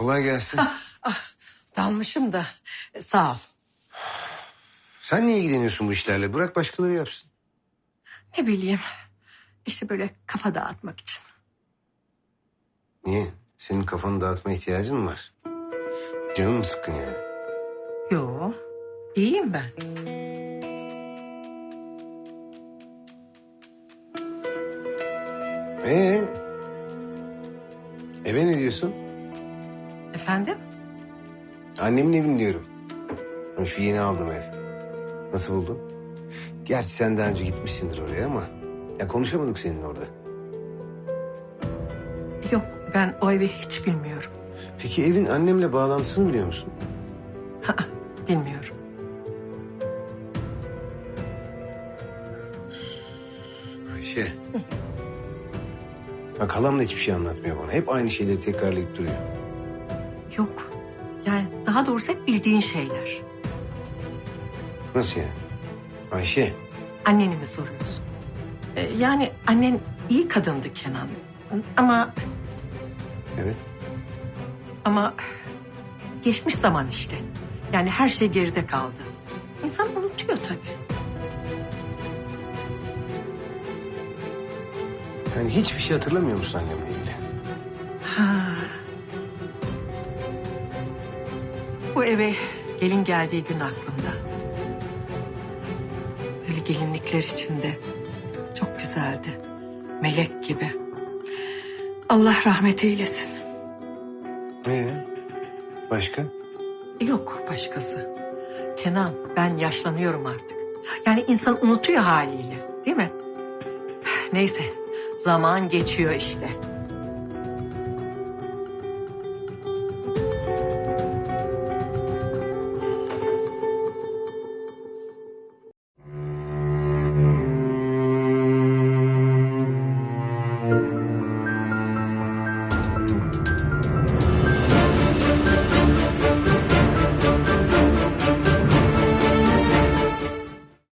Kolay gelsin. Dalmışım da e, sağ ol. Sen niye ilgileniyorsun bu işlerle? Bırak başkaları yapsın. Ne bileyim işte böyle kafa dağıtmak için. Niye? Senin kafanı dağıtma ihtiyacın mı var? Canın mı sıkkın yani? Yo iyiyim ben. Ee? Eve ne diyorsun? Efendim? Annemin evini diyorum. Hani Şu yeni aldığım ev. Nasıl buldun? Gerçi sen daha önce gitmişsindir oraya ama... Ya konuşamadık seninle orada. Yok ben o evi hiç bilmiyorum. Peki evin annemle bağlantısını biliyor musun? Ha, bilmiyorum. Ayşe. Bak halam da hiçbir şey anlatmıyor bana. Hep aynı şeyleri tekrarlayıp duruyor. Yok. Yani daha doğrusu hep bildiğin şeyler. Nasıl yani? Ayşe. Anneni mi soruyorsun? E, yani annen iyi kadındı Kenan. Ama Evet. ama geçmiş zaman işte. Yani her şey geride kaldı. İnsan unutuyor tabii. Yani hiçbir şey hatırlamıyor musun annemle ilgili? Bu eve gelin geldiği gün aklımda. Böyle gelinlikler içinde. Çok güzeldi. Melek gibi. Allah rahmet eylesin. Ee? Başka? Yok başkası. Kenan ben yaşlanıyorum artık. Yani insan unutuyor haliyle değil mi? Neyse zaman geçiyor işte.